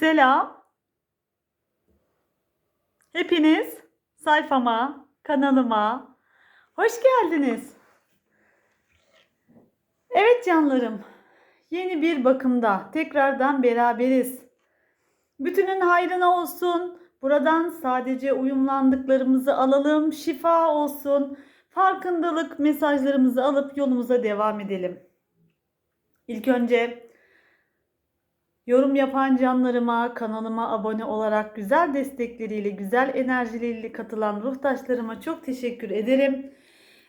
Selam. Hepiniz sayfama, kanalıma hoş geldiniz. Evet canlarım, yeni bir bakımda tekrardan beraberiz. Bütünün hayrına olsun. Buradan sadece uyumlandıklarımızı alalım, şifa olsun. Farkındalık mesajlarımızı alıp yolumuza devam edelim. İlk önce Yorum yapan canlarıma, kanalıma abone olarak güzel destekleriyle, güzel enerjileriyle katılan ruhtaşlarıma çok teşekkür ederim.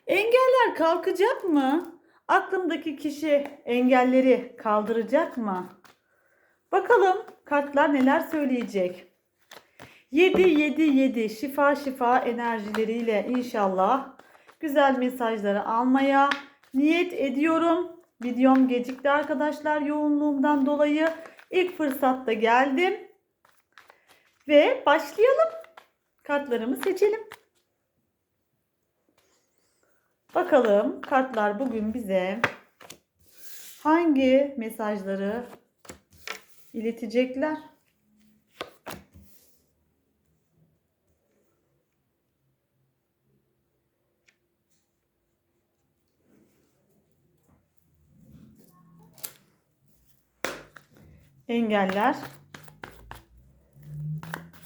Engeller kalkacak mı? Aklımdaki kişi engelleri kaldıracak mı? Bakalım kartlar neler söyleyecek. 7 7 7 şifa şifa enerjileriyle inşallah güzel mesajları almaya niyet ediyorum. Videom gecikti arkadaşlar yoğunluğumdan dolayı. İlk fırsatta geldim. Ve başlayalım. Kartlarımı seçelim. Bakalım kartlar bugün bize hangi mesajları iletecekler? Engeller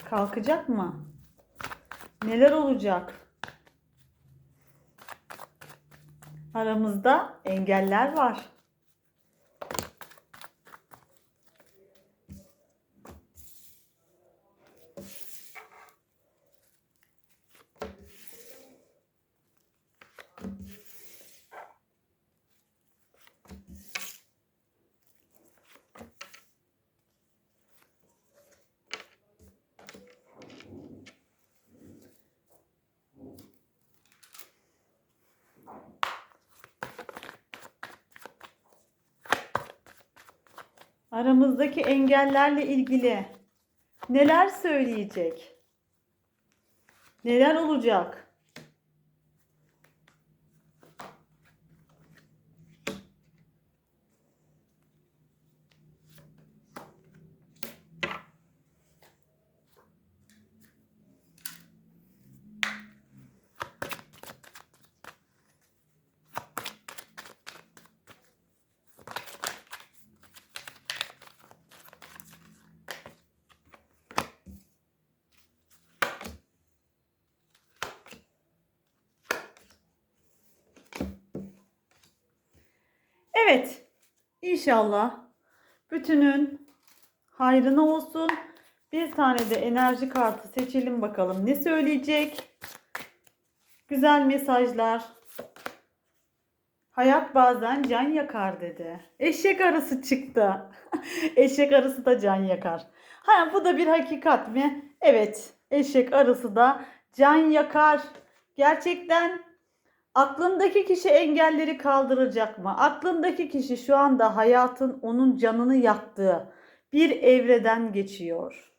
kalkacak mı? Neler olacak? Aramızda engeller var. Aramızdaki engellerle ilgili neler söyleyecek? Neler olacak? Evet. İnşallah bütünün hayrına olsun. Bir tane de enerji kartı seçelim bakalım ne söyleyecek. Güzel mesajlar. Hayat bazen can yakar dedi. Eşek arısı çıktı. eşek arısı da can yakar. Ha bu da bir hakikat mi? Evet. Eşek arısı da can yakar. Gerçekten Aklındaki kişi engelleri kaldıracak mı? Aklındaki kişi şu anda hayatın onun canını yaktığı bir evreden geçiyor.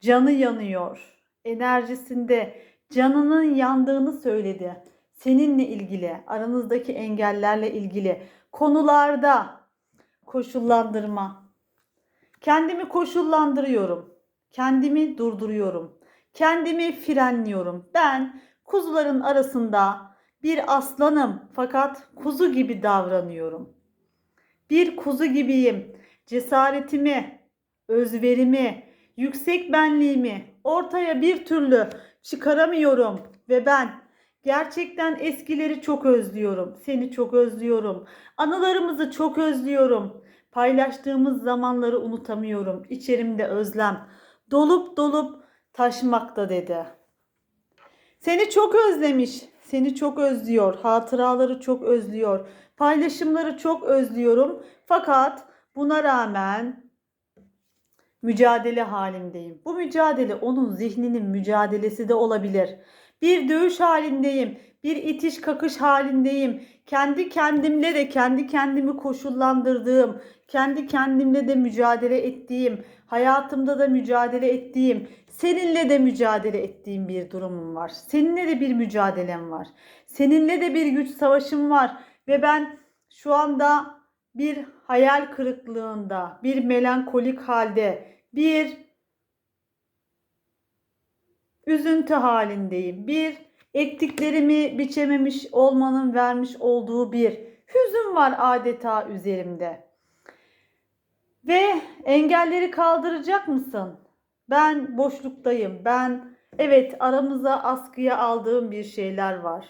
Canı yanıyor. Enerjisinde canının yandığını söyledi. Seninle ilgili, aranızdaki engellerle ilgili konularda koşullandırma. Kendimi koşullandırıyorum. Kendimi durduruyorum. Kendimi frenliyorum. Ben kuzuların arasında bir aslanım fakat kuzu gibi davranıyorum. Bir kuzu gibiyim. Cesaretimi, özverimi, yüksek benliğimi ortaya bir türlü çıkaramıyorum ve ben gerçekten eskileri çok özlüyorum. Seni çok özlüyorum. Anılarımızı çok özlüyorum. Paylaştığımız zamanları unutamıyorum. İçerimde özlem dolup dolup taşmakta dedi. Seni çok özlemiş, seni çok özlüyor. Hatıraları çok özlüyor. Paylaşımları çok özlüyorum. Fakat buna rağmen mücadele halindeyim. Bu mücadele onun zihninin mücadelesi de olabilir. Bir dövüş halindeyim. Bir itiş kakış halindeyim. Kendi kendimle de kendi kendimi koşullandırdığım, kendi kendimle de mücadele ettiğim, hayatımda da mücadele ettiğim, seninle de mücadele ettiğim bir durumum var. Seninle de bir mücadelem var. Seninle de bir güç savaşım var ve ben şu anda bir hayal kırıklığında, bir melankolik halde Bir üzüntü halindeyim. Bir ektiklerimi biçememiş olmanın vermiş olduğu bir hüzün var adeta üzerimde. Ve engelleri kaldıracak mısın? Ben boşluktayım. Ben evet aramıza askıya aldığım bir şeyler var.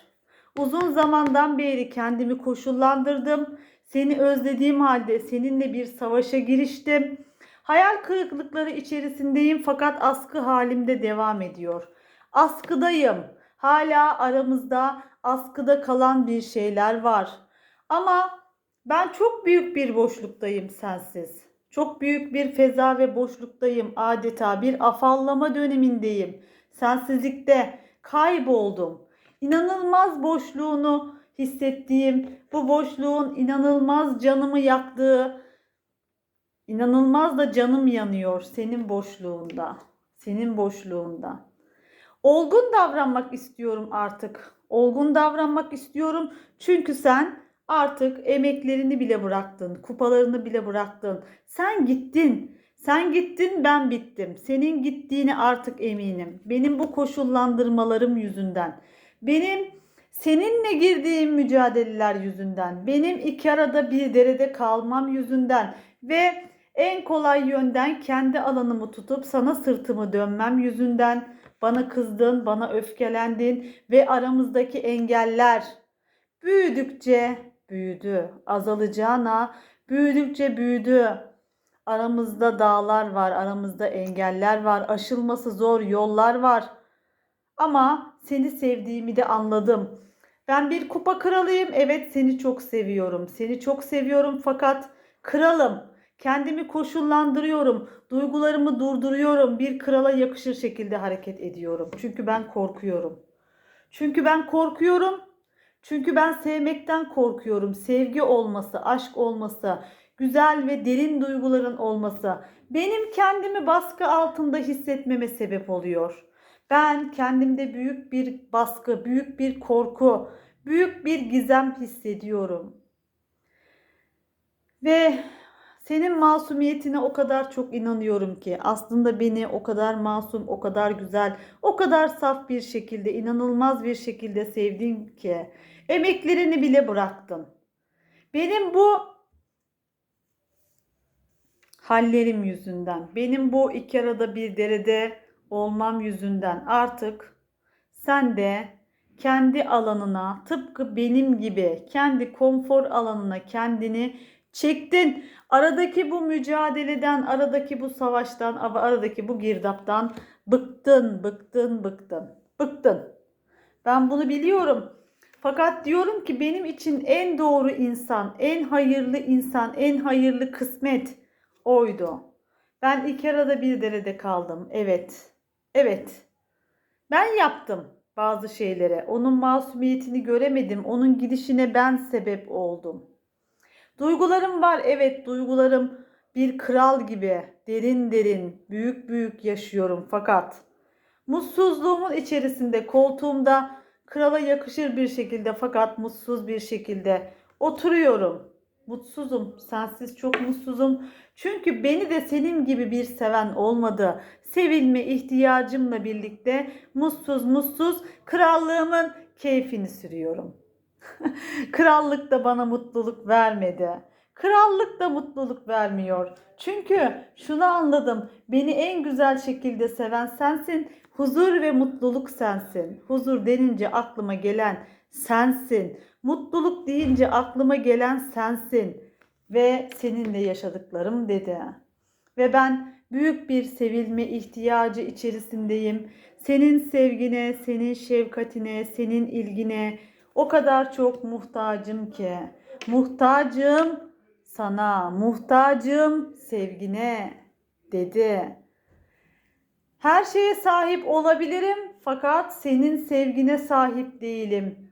Uzun zamandan beri kendimi koşullandırdım. Seni özlediğim halde seninle bir savaşa giriştim. Hayal kırıklıkları içerisindeyim fakat askı halimde devam ediyor. Askıdayım. Hala aramızda askıda kalan bir şeyler var. Ama ben çok büyük bir boşluktayım sensiz. Çok büyük bir feza ve boşluktayım. Adeta bir afallama dönemindeyim. Sensizlikte kayboldum. İnanılmaz boşluğunu hissettiğim, bu boşluğun inanılmaz canımı yaktığı, inanılmaz da canım yanıyor senin boşluğunda. Senin boşluğunda. Olgun davranmak istiyorum artık. Olgun davranmak istiyorum çünkü sen artık emeklerini bile bıraktın, kupalarını bile bıraktın. Sen gittin. Sen gittin, ben bittim. Senin gittiğini artık eminim. Benim bu koşullandırmalarım yüzünden. Benim seninle girdiğim mücadeleler yüzünden. Benim iki arada bir derede kalmam yüzünden ve en kolay yönden kendi alanımı tutup sana sırtımı dönmem yüzünden bana kızdın, bana öfkelendin ve aramızdaki engeller büyüdükçe büyüdü. Azalacağına büyüdükçe büyüdü. Aramızda dağlar var, aramızda engeller var, aşılması zor yollar var. Ama seni sevdiğimi de anladım. Ben bir kupa kralıyım. Evet seni çok seviyorum. Seni çok seviyorum fakat kralım. Kendimi koşullandırıyorum. Duygularımı durduruyorum. Bir krala yakışır şekilde hareket ediyorum. Çünkü ben korkuyorum. Çünkü ben korkuyorum. Çünkü ben sevmekten korkuyorum. Sevgi olması, aşk olması, güzel ve derin duyguların olması benim kendimi baskı altında hissetmeme sebep oluyor. Ben kendimde büyük bir baskı, büyük bir korku, büyük bir gizem hissediyorum. Ve senin masumiyetine o kadar çok inanıyorum ki aslında beni o kadar masum, o kadar güzel, o kadar saf bir şekilde, inanılmaz bir şekilde sevdin ki emeklerini bile bıraktın. Benim bu hallerim yüzünden, benim bu iki arada bir derede olmam yüzünden artık sen de kendi alanına tıpkı benim gibi kendi konfor alanına kendini çektin. Aradaki bu mücadeleden, aradaki bu savaştan, aradaki bu girdaptan bıktın, bıktın, bıktın. Bıktın. Ben bunu biliyorum. Fakat diyorum ki benim için en doğru insan, en hayırlı insan, en hayırlı kısmet oydu. Ben iki arada bir derede kaldım. Evet. Evet. Ben yaptım bazı şeylere. Onun masumiyetini göremedim. Onun gidişine ben sebep oldum. Duygularım var. Evet, duygularım bir kral gibi derin derin, büyük büyük yaşıyorum fakat mutsuzluğumun içerisinde koltuğumda krala yakışır bir şekilde fakat mutsuz bir şekilde oturuyorum. Mutsuzum, sensiz çok mutsuzum. Çünkü beni de senin gibi bir seven olmadı. Sevilme ihtiyacımla birlikte mutsuz mutsuz krallığımın keyfini sürüyorum. Krallık da bana mutluluk vermedi. Krallık da mutluluk vermiyor. Çünkü şunu anladım. Beni en güzel şekilde seven sensin. Huzur ve mutluluk sensin. Huzur denince aklıma gelen sensin. Mutluluk deyince aklıma gelen sensin ve seninle yaşadıklarım dedi. Ve ben büyük bir sevilme ihtiyacı içerisindeyim. Senin sevgine, senin şefkatine, senin ilgine o kadar çok muhtacım ki. Muhtacım sana, muhtacım sevgine dedi. Her şeye sahip olabilirim fakat senin sevgine sahip değilim.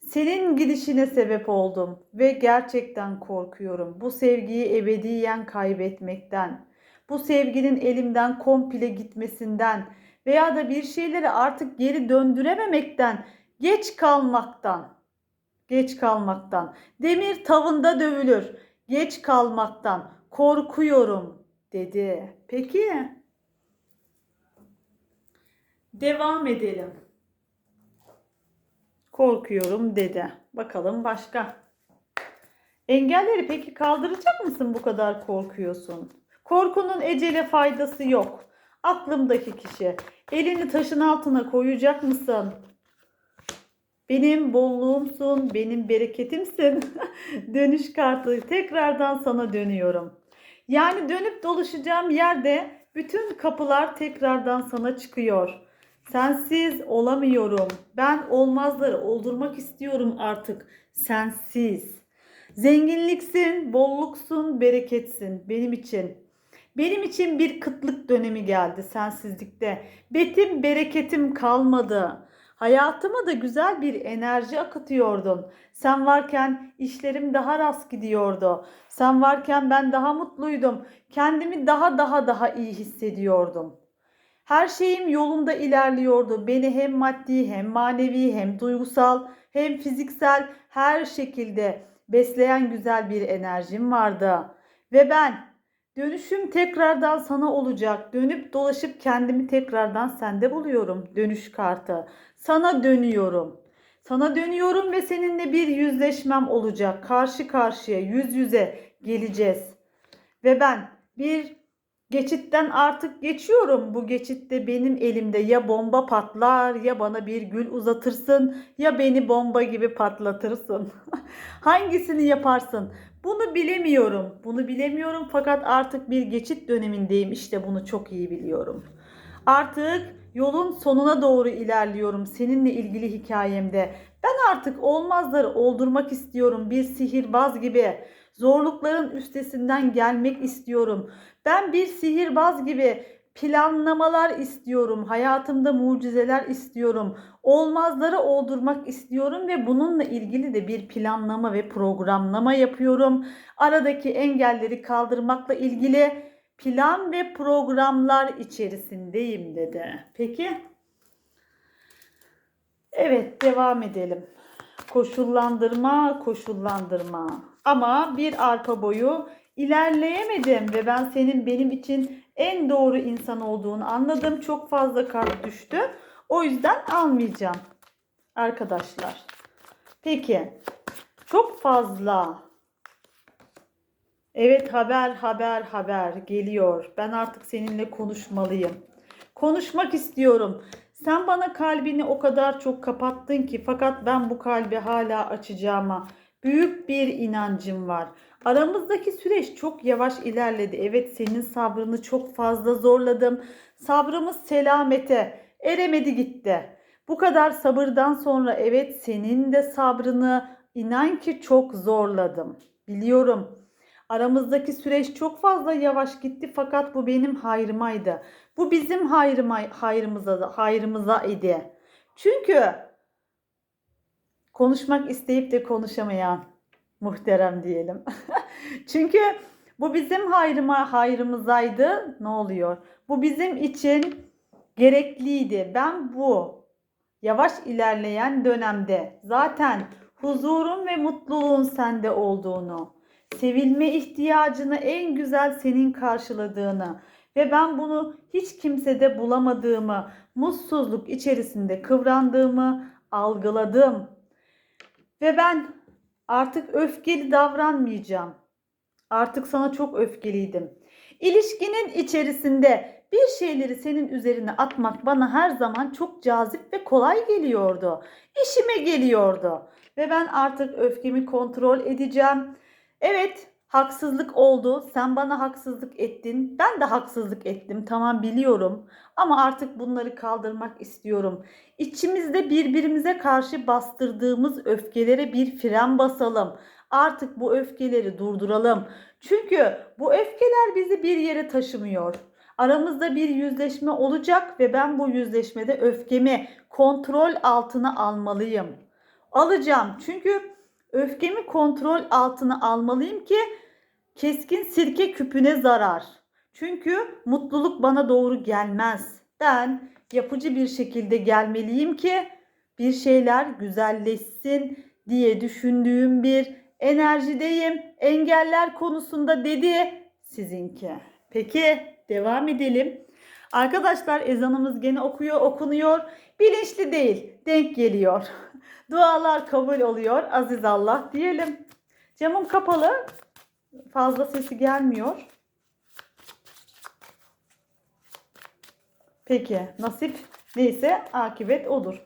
Senin gidişine sebep oldum ve gerçekten korkuyorum. Bu sevgiyi ebediyen kaybetmekten, bu sevginin elimden komple gitmesinden veya da bir şeyleri artık geri döndürememekten, geç kalmaktan, geç kalmaktan. Demir tavında dövülür. Geç kalmaktan korkuyorum dedi. Peki. Devam edelim. Korkuyorum dedi. Bakalım başka. Engelleri peki kaldıracak mısın bu kadar korkuyorsun? Korkunun ecele faydası yok. Aklımdaki kişi. Elini taşın altına koyacak mısın? Benim bolluğumsun, benim bereketimsin. Dönüş kartı tekrardan sana dönüyorum. Yani dönüp dolaşacağım yerde bütün kapılar tekrardan sana çıkıyor. Sensiz olamıyorum. Ben olmazları oldurmak istiyorum artık. Sensiz. Zenginliksin, bolluksun, bereketsin benim için. Benim için bir kıtlık dönemi geldi sensizlikte. Betim, bereketim kalmadı. Hayatıma da güzel bir enerji akıtıyordun. Sen varken işlerim daha rast gidiyordu. Sen varken ben daha mutluydum. Kendimi daha daha daha iyi hissediyordum. Her şeyim yolunda ilerliyordu. Beni hem maddi hem manevi hem duygusal hem fiziksel her şekilde besleyen güzel bir enerjim vardı. Ve ben dönüşüm tekrardan sana olacak. Dönüp dolaşıp kendimi tekrardan sende buluyorum. Dönüş kartı. Sana dönüyorum. Sana dönüyorum ve seninle bir yüzleşmem olacak. Karşı karşıya, yüz yüze geleceğiz. Ve ben bir geçitten artık geçiyorum. Bu geçitte benim elimde ya bomba patlar ya bana bir gül uzatırsın ya beni bomba gibi patlatırsın. Hangisini yaparsın? Bunu bilemiyorum. Bunu bilemiyorum fakat artık bir geçit dönemindeyim. İşte bunu çok iyi biliyorum. Artık yolun sonuna doğru ilerliyorum seninle ilgili hikayemde. Ben artık olmazları oldurmak istiyorum bir sihirbaz gibi. Zorlukların üstesinden gelmek istiyorum. Ben bir sihirbaz gibi planlamalar istiyorum. Hayatımda mucizeler istiyorum. Olmazları oldurmak istiyorum ve bununla ilgili de bir planlama ve programlama yapıyorum. Aradaki engelleri kaldırmakla ilgili plan ve programlar içerisindeyim dedi. Peki. Evet devam edelim. Koşullandırma, koşullandırma. Ama bir arpa boyu ilerleyemedim ve ben senin benim için en doğru insan olduğunu anladım. Çok fazla kart düştü. O yüzden almayacağım arkadaşlar. Peki. Çok fazla Evet haber haber haber geliyor. Ben artık seninle konuşmalıyım. Konuşmak istiyorum. Sen bana kalbini o kadar çok kapattın ki fakat ben bu kalbi hala açacağıma büyük bir inancım var. Aramızdaki süreç çok yavaş ilerledi. Evet senin sabrını çok fazla zorladım. Sabrımız selamete eremedi gitti. Bu kadar sabırdan sonra evet senin de sabrını inan ki çok zorladım. Biliyorum. Aramızdaki süreç çok fazla yavaş gitti fakat bu benim hayrımaydı. Bu bizim hayrıma, hayrımıza, hayrımıza idi. Çünkü konuşmak isteyip de konuşamayan muhterem diyelim. Çünkü bu bizim hayrıma, hayrımızaydı. Ne oluyor? Bu bizim için gerekliydi. Ben bu yavaş ilerleyen dönemde zaten huzurun ve mutluluğun sende olduğunu, sevilme ihtiyacını en güzel senin karşıladığını ve ben bunu hiç kimsede bulamadığımı, mutsuzluk içerisinde kıvrandığımı algıladım. Ve ben artık öfkeli davranmayacağım. Artık sana çok öfkeliydim. İlişkinin içerisinde bir şeyleri senin üzerine atmak bana her zaman çok cazip ve kolay geliyordu. İşime geliyordu. Ve ben artık öfkemi kontrol edeceğim. Evet, haksızlık oldu. Sen bana haksızlık ettin. Ben de haksızlık ettim. Tamam biliyorum. Ama artık bunları kaldırmak istiyorum. İçimizde birbirimize karşı bastırdığımız öfkelere bir fren basalım. Artık bu öfkeleri durduralım. Çünkü bu öfkeler bizi bir yere taşımıyor. Aramızda bir yüzleşme olacak ve ben bu yüzleşmede öfkemi kontrol altına almalıyım. Alacağım. Çünkü öfkemi kontrol altına almalıyım ki keskin sirke küpüne zarar. Çünkü mutluluk bana doğru gelmez. Ben yapıcı bir şekilde gelmeliyim ki bir şeyler güzelleşsin diye düşündüğüm bir enerjideyim. Engeller konusunda dedi sizinki. Peki devam edelim. Arkadaşlar ezanımız gene okuyor, okunuyor. Bilinçli değil, denk geliyor. Dualar kabul oluyor. Aziz Allah diyelim. Camım kapalı. Fazla sesi gelmiyor. Peki nasip neyse akibet odur.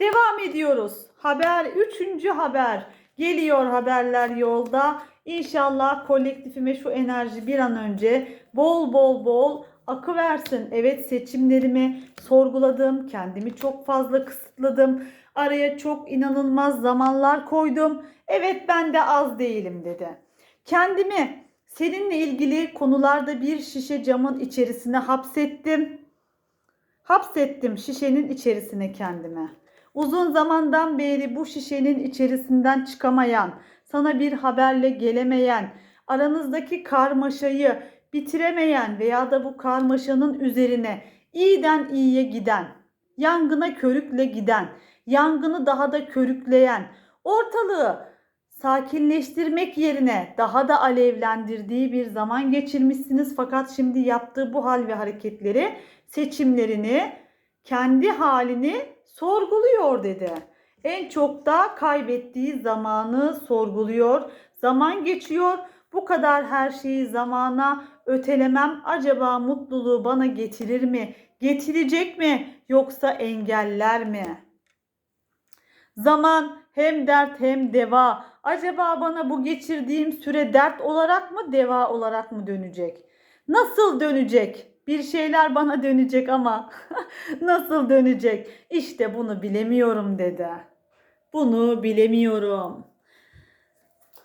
Devam ediyoruz. Haber, üçüncü haber. Geliyor haberler yolda. İnşallah kolektifime şu enerji bir an önce bol bol bol akı versin. Evet seçimlerimi sorguladım. Kendimi çok fazla kısıtladım. Araya çok inanılmaz zamanlar koydum. Evet ben de az değilim dedi. Kendimi seninle ilgili konularda bir şişe camın içerisine hapsettim. Hapsettim şişenin içerisine kendime. Uzun zamandan beri bu şişenin içerisinden çıkamayan, sana bir haberle gelemeyen, aranızdaki karmaşayı bitiremeyen veya da bu karmaşanın üzerine iyiden iyiye giden, yangına körükle giden, yangını daha da körükleyen, ortalığı sakinleştirmek yerine daha da alevlendirdiği bir zaman geçirmişsiniz. Fakat şimdi yaptığı bu hal ve hareketleri, seçimlerini, kendi halini sorguluyor dedi. En çok da kaybettiği zamanı sorguluyor. Zaman geçiyor. Bu kadar her şeyi zamana ötelemem acaba mutluluğu bana getirir mi? Getirecek mi yoksa engeller mi? Zaman hem dert hem deva. Acaba bana bu geçirdiğim süre dert olarak mı deva olarak mı dönecek? Nasıl dönecek? Bir şeyler bana dönecek ama nasıl dönecek? İşte bunu bilemiyorum dedi. Bunu bilemiyorum.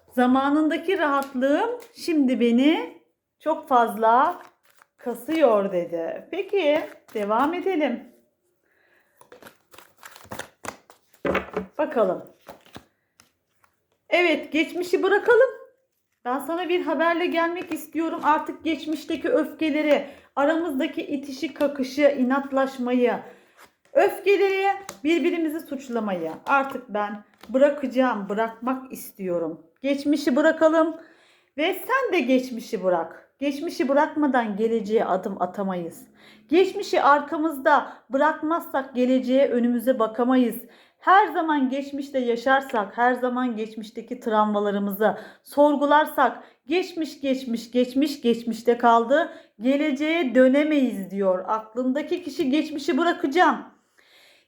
Zamanındaki rahatlığım şimdi beni çok fazla kasıyor dedi. Peki devam edelim. Bakalım. Evet, geçmişi bırakalım. Ben sana bir haberle gelmek istiyorum. Artık geçmişteki öfkeleri, aramızdaki itişi, kakışı, inatlaşmayı, öfkeleri, birbirimizi suçlamayı artık ben bırakacağım, bırakmak istiyorum. Geçmişi bırakalım ve sen de geçmişi bırak. Geçmişi bırakmadan geleceğe adım atamayız. Geçmişi arkamızda bırakmazsak geleceğe önümüze bakamayız. Her zaman geçmişte yaşarsak, her zaman geçmişteki travmalarımızı sorgularsak, geçmiş geçmiş geçmiş geçmişte kaldı, geleceğe dönemeyiz diyor. Aklındaki kişi geçmişi bırakacağım.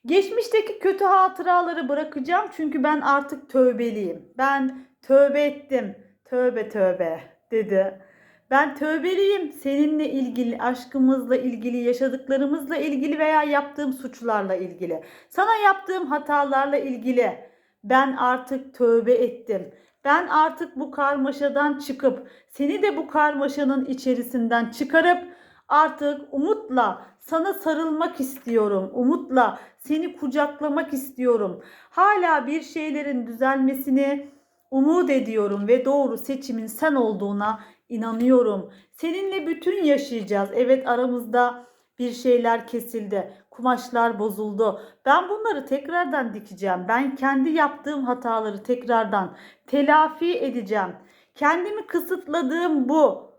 Geçmişteki kötü hatıraları bırakacağım çünkü ben artık tövbeliyim. Ben tövbe ettim. Tövbe tövbe dedi. Ben tövbeliyim seninle ilgili, aşkımızla ilgili, yaşadıklarımızla ilgili veya yaptığım suçlarla ilgili. Sana yaptığım hatalarla ilgili. Ben artık tövbe ettim. Ben artık bu karmaşadan çıkıp seni de bu karmaşanın içerisinden çıkarıp artık umutla sana sarılmak istiyorum. Umutla seni kucaklamak istiyorum. Hala bir şeylerin düzelmesini umut ediyorum ve doğru seçimin sen olduğuna inanıyorum. Seninle bütün yaşayacağız. Evet aramızda bir şeyler kesildi. Kumaşlar bozuldu. Ben bunları tekrardan dikeceğim. Ben kendi yaptığım hataları tekrardan telafi edeceğim. Kendimi kısıtladığım bu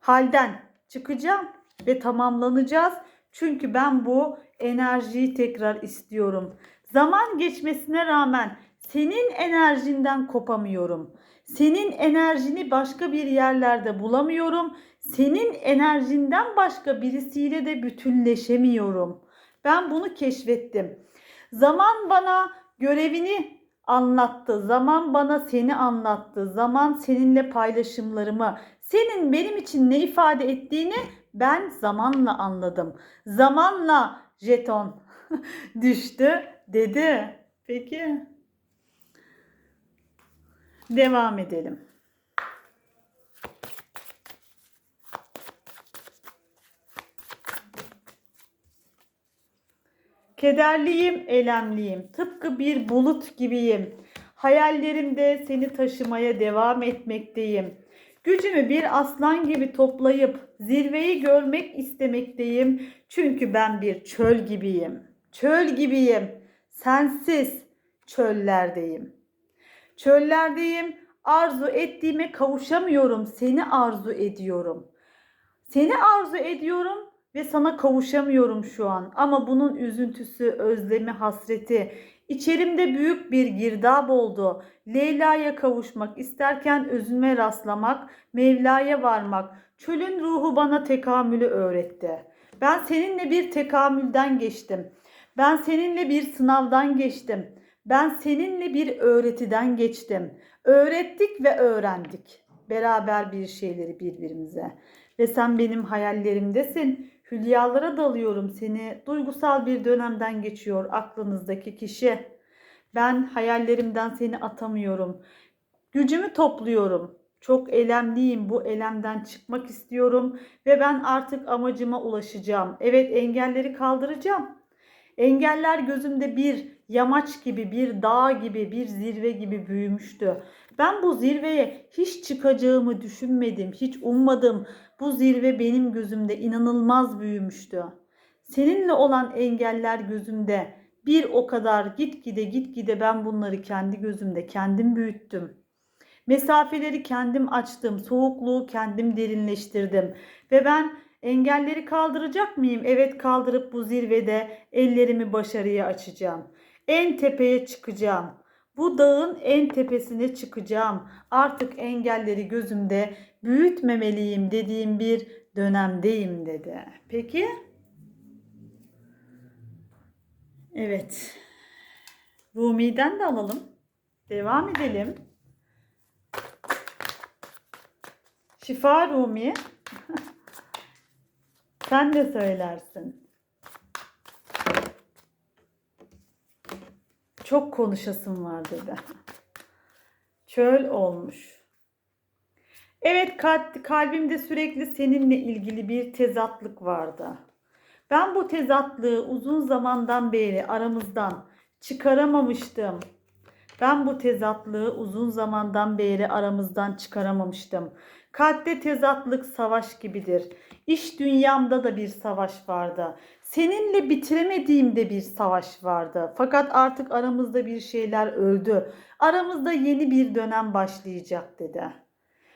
halden çıkacağım ve tamamlanacağız. Çünkü ben bu enerjiyi tekrar istiyorum. Zaman geçmesine rağmen senin enerjinden kopamıyorum. Senin enerjini başka bir yerlerde bulamıyorum. Senin enerjinden başka birisiyle de bütünleşemiyorum. Ben bunu keşfettim. Zaman bana görevini anlattı. Zaman bana seni anlattı. Zaman seninle paylaşımlarımı, senin benim için ne ifade ettiğini ben zamanla anladım. Zamanla jeton düştü dedi. Peki. Devam edelim. Kederliyim, elemliyim. Tıpkı bir bulut gibiyim. Hayallerimde seni taşımaya devam etmekteyim. Gücümü bir aslan gibi toplayıp zirveyi görmek istemekteyim. Çünkü ben bir çöl gibiyim. Çöl gibiyim. Sensiz çöllerdeyim. Çöllerdeyim Arzu ettiğime kavuşamıyorum. Seni arzu ediyorum. Seni arzu ediyorum ve sana kavuşamıyorum şu an. Ama bunun üzüntüsü, özlemi, hasreti içerimde büyük bir girdap oldu. Leyla'ya kavuşmak, isterken özüme rastlamak, Mevla'ya varmak. Çölün ruhu bana tekamülü öğretti. Ben seninle bir tekamülden geçtim. Ben seninle bir sınavdan geçtim. Ben seninle bir öğretiden geçtim. Öğrettik ve öğrendik. Beraber bir şeyleri birbirimize. Ve sen benim hayallerimdesin. Hülyalara dalıyorum seni. Duygusal bir dönemden geçiyor aklınızdaki kişi. Ben hayallerimden seni atamıyorum. Gücümü topluyorum. Çok elemliyim. Bu elemden çıkmak istiyorum ve ben artık amacıma ulaşacağım. Evet engelleri kaldıracağım. Engeller gözümde bir yamaç gibi, bir dağ gibi, bir zirve gibi büyümüştü. Ben bu zirveye hiç çıkacağımı düşünmedim, hiç ummadım. Bu zirve benim gözümde inanılmaz büyümüştü. Seninle olan engeller gözümde bir o kadar gitgide gitgide ben bunları kendi gözümde kendim büyüttüm. Mesafeleri kendim açtım, soğukluğu kendim derinleştirdim ve ben engelleri kaldıracak mıyım? Evet kaldırıp bu zirvede ellerimi başarıya açacağım. En tepeye çıkacağım. Bu dağın en tepesine çıkacağım. Artık engelleri gözümde büyütmemeliyim dediğim bir dönemdeyim dedi. Peki? Evet. Rumi'den de alalım. Devam edelim. Şifa Rumi. Sen de söylersin. Çok konuşasım var dedi. Çöl olmuş. Evet kalbimde sürekli seninle ilgili bir tezatlık vardı. Ben bu tezatlığı uzun zamandan beri aramızdan çıkaramamıştım. Ben bu tezatlığı uzun zamandan beri aramızdan çıkaramamıştım. Kalpte tezatlık savaş gibidir. İş dünyamda da bir savaş vardı. Seninle bitiremediğim de bir savaş vardı. Fakat artık aramızda bir şeyler öldü. Aramızda yeni bir dönem başlayacak dedi.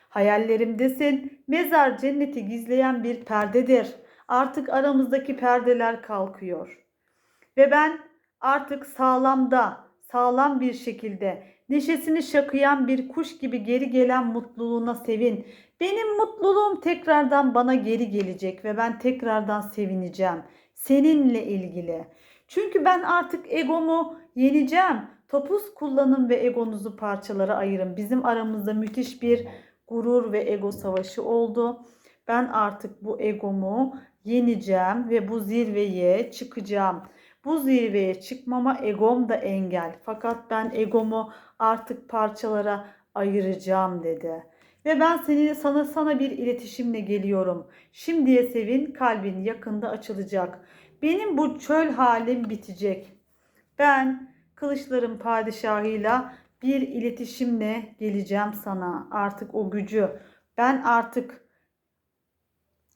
Hayallerimdesin. Mezar cenneti gizleyen bir perdedir. Artık aramızdaki perdeler kalkıyor. Ve ben artık sağlamda, sağlam bir şekilde neşesini şakıyan bir kuş gibi geri gelen mutluluğuna sevin. Benim mutluluğum tekrardan bana geri gelecek ve ben tekrardan sevineceğim seninle ilgili. Çünkü ben artık egomu yeneceğim. Topuz kullanın ve egonuzu parçalara ayırın. Bizim aramızda müthiş bir gurur ve ego savaşı oldu. Ben artık bu egomu yeneceğim ve bu zirveye çıkacağım. Bu zirveye çıkmama egom da engel. Fakat ben egomu artık parçalara ayıracağım dedi. Ve ben seni sana sana bir iletişimle geliyorum. Şimdiye sevin, kalbin yakında açılacak. Benim bu çöl halim bitecek. Ben kılıçların padişahıyla bir iletişimle geleceğim sana. Artık o gücü. Ben artık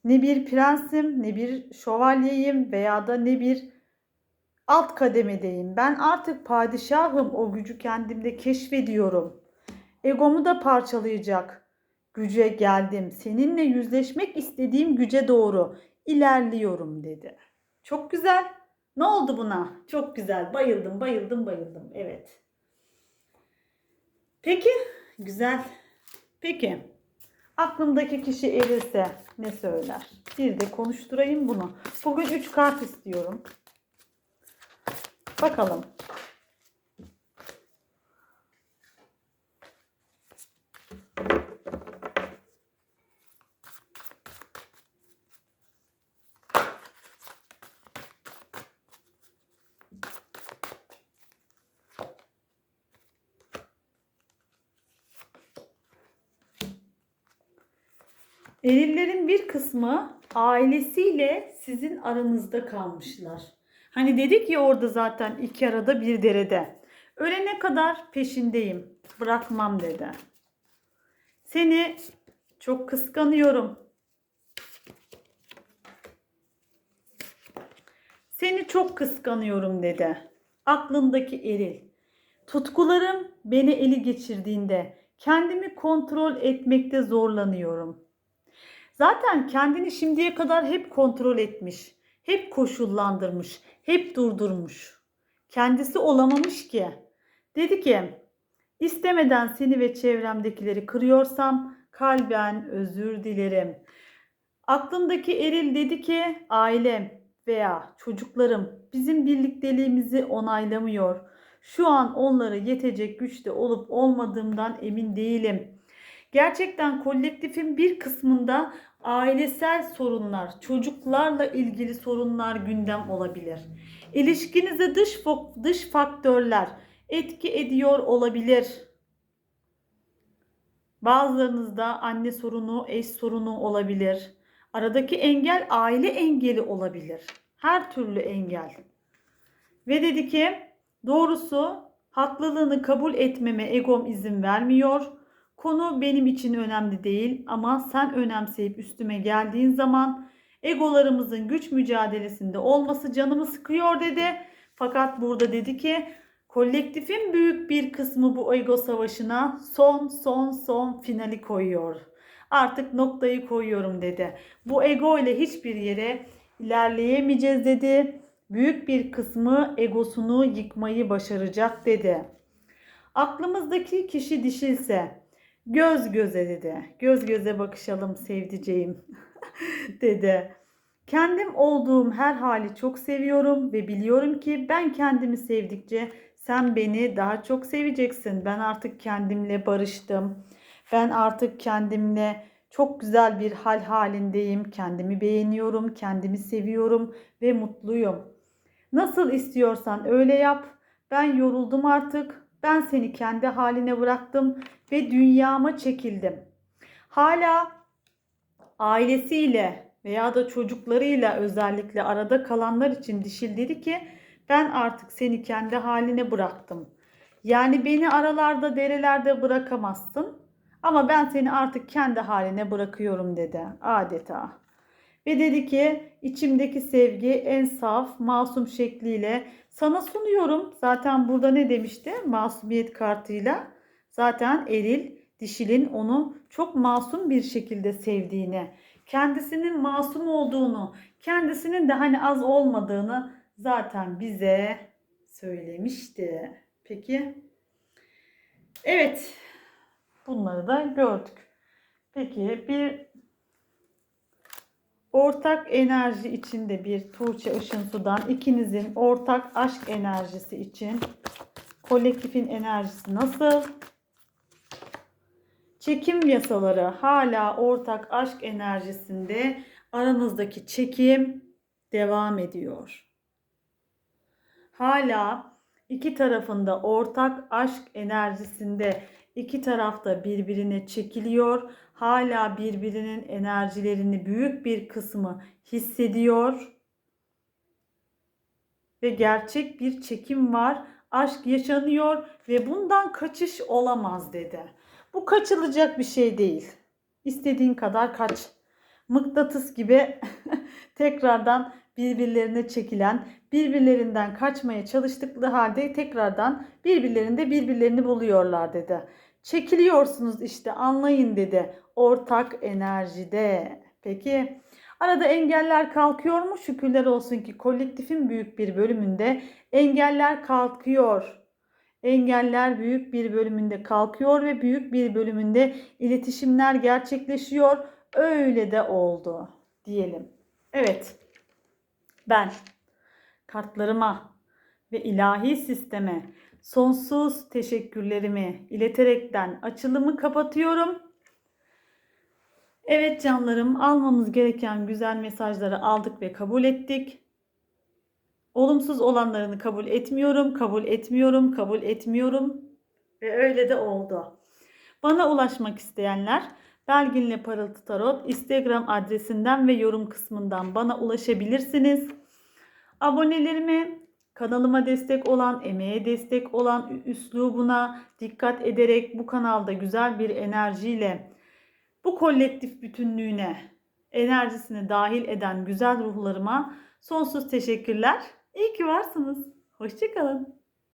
ne bir prensim, ne bir şövalyeyim veya da ne bir alt kademedeyim. Ben artık padişahım. O gücü kendimde keşfediyorum. Egomu da parçalayacak güce geldim. Seninle yüzleşmek istediğim güce doğru ilerliyorum dedi. Çok güzel. Ne oldu buna? Çok güzel. Bayıldım, bayıldım, bayıldım. Evet. Peki, güzel. Peki. Aklımdaki kişi erirse ne söyler? Bir de konuşturayım bunu. Bugün 3 kart istiyorum. Bakalım. Erillerin bir kısmı ailesiyle sizin aranızda kalmışlar. Hani dedik ya orada zaten iki arada bir derede. Ölene kadar peşindeyim. Bırakmam dedi. Seni çok kıskanıyorum. Seni çok kıskanıyorum dedi. Aklındaki eril. Tutkularım beni eli geçirdiğinde Kendimi kontrol etmekte zorlanıyorum. Zaten kendini şimdiye kadar hep kontrol etmiş, hep koşullandırmış, hep durdurmuş. Kendisi olamamış ki. Dedi ki, istemeden seni ve çevremdekileri kırıyorsam kalben özür dilerim. Aklındaki eril dedi ki, ailem veya çocuklarım bizim birlikteliğimizi onaylamıyor. Şu an onlara yetecek güçte olup olmadığımdan emin değilim. Gerçekten kolektifin bir kısmında ailesel sorunlar, çocuklarla ilgili sorunlar gündem olabilir. İlişkinize dış dış faktörler etki ediyor olabilir. Bazılarınızda anne sorunu, eş sorunu olabilir. Aradaki engel aile engeli olabilir. Her türlü engel. Ve dedi ki doğrusu haklılığını kabul etmeme egom izin vermiyor. Konu benim için önemli değil ama sen önemseyip üstüme geldiğin zaman egolarımızın güç mücadelesinde olması canımı sıkıyor dedi. Fakat burada dedi ki kolektifin büyük bir kısmı bu ego savaşına son son son finali koyuyor. Artık noktayı koyuyorum dedi. Bu ego ile hiçbir yere ilerleyemeyeceğiz dedi. Büyük bir kısmı egosunu yıkmayı başaracak dedi. Aklımızdaki kişi dişilse göz göze dedi. Göz göze bakışalım sevdiceğim dedi. Kendim olduğum her hali çok seviyorum ve biliyorum ki ben kendimi sevdikçe sen beni daha çok seveceksin. Ben artık kendimle barıştım. Ben artık kendimle çok güzel bir hal halindeyim. Kendimi beğeniyorum, kendimi seviyorum ve mutluyum. Nasıl istiyorsan öyle yap. Ben yoruldum artık. Ben seni kendi haline bıraktım ve dünyama çekildim. Hala ailesiyle veya da çocuklarıyla özellikle arada kalanlar için dişil dedi ki ben artık seni kendi haline bıraktım. Yani beni aralarda derelerde bırakamazsın ama ben seni artık kendi haline bırakıyorum dedi adeta. Ve dedi ki içimdeki sevgi en saf, masum şekliyle sana sunuyorum. Zaten burada ne demişti? Masumiyet kartıyla. Zaten eril, dişilin onu çok masum bir şekilde sevdiğini, kendisinin masum olduğunu, kendisinin de hani az olmadığını zaten bize söylemişti. Peki. Evet. Bunları da gördük. Peki bir ortak enerji içinde bir Tuğçe Işın Sudan ikinizin ortak aşk enerjisi için kolektifin enerjisi nasıl? Çekim yasaları hala ortak aşk enerjisinde aranızdaki çekim devam ediyor. Hala iki tarafında ortak aşk enerjisinde iki tarafta birbirine çekiliyor. Hala birbirinin enerjilerini büyük bir kısmı hissediyor. Ve gerçek bir çekim var. Aşk yaşanıyor ve bundan kaçış olamaz dedi. Bu kaçılacak bir şey değil. İstediğin kadar kaç. Mıknatıs gibi tekrardan birbirlerine çekilen, birbirlerinden kaçmaya çalıştıkları halde tekrardan birbirlerinde birbirlerini buluyorlar dedi. Çekiliyorsunuz işte anlayın dedi. Ortak enerjide. Peki arada engeller kalkıyor mu? Şükürler olsun ki kolektifin büyük bir bölümünde engeller kalkıyor. Engeller büyük bir bölümünde kalkıyor ve büyük bir bölümünde iletişimler gerçekleşiyor. Öyle de oldu diyelim. Evet. Ben kartlarıma ve ilahi sisteme sonsuz teşekkürlerimi ileterekten açılımı kapatıyorum. Evet canlarım almamız gereken güzel mesajları aldık ve kabul ettik. Olumsuz olanlarını kabul etmiyorum, kabul etmiyorum, kabul etmiyorum ve öyle de oldu. Bana ulaşmak isteyenler Belginle Parıltı Tarot Instagram adresinden ve yorum kısmından bana ulaşabilirsiniz. Abonelerime kanalıma destek olan, emeğe destek olan, üslubuna dikkat ederek bu kanalda güzel bir enerjiyle bu kolektif bütünlüğüne enerjisini dahil eden güzel ruhlarıma sonsuz teşekkürler. İyi ki varsınız. Hoşçakalın.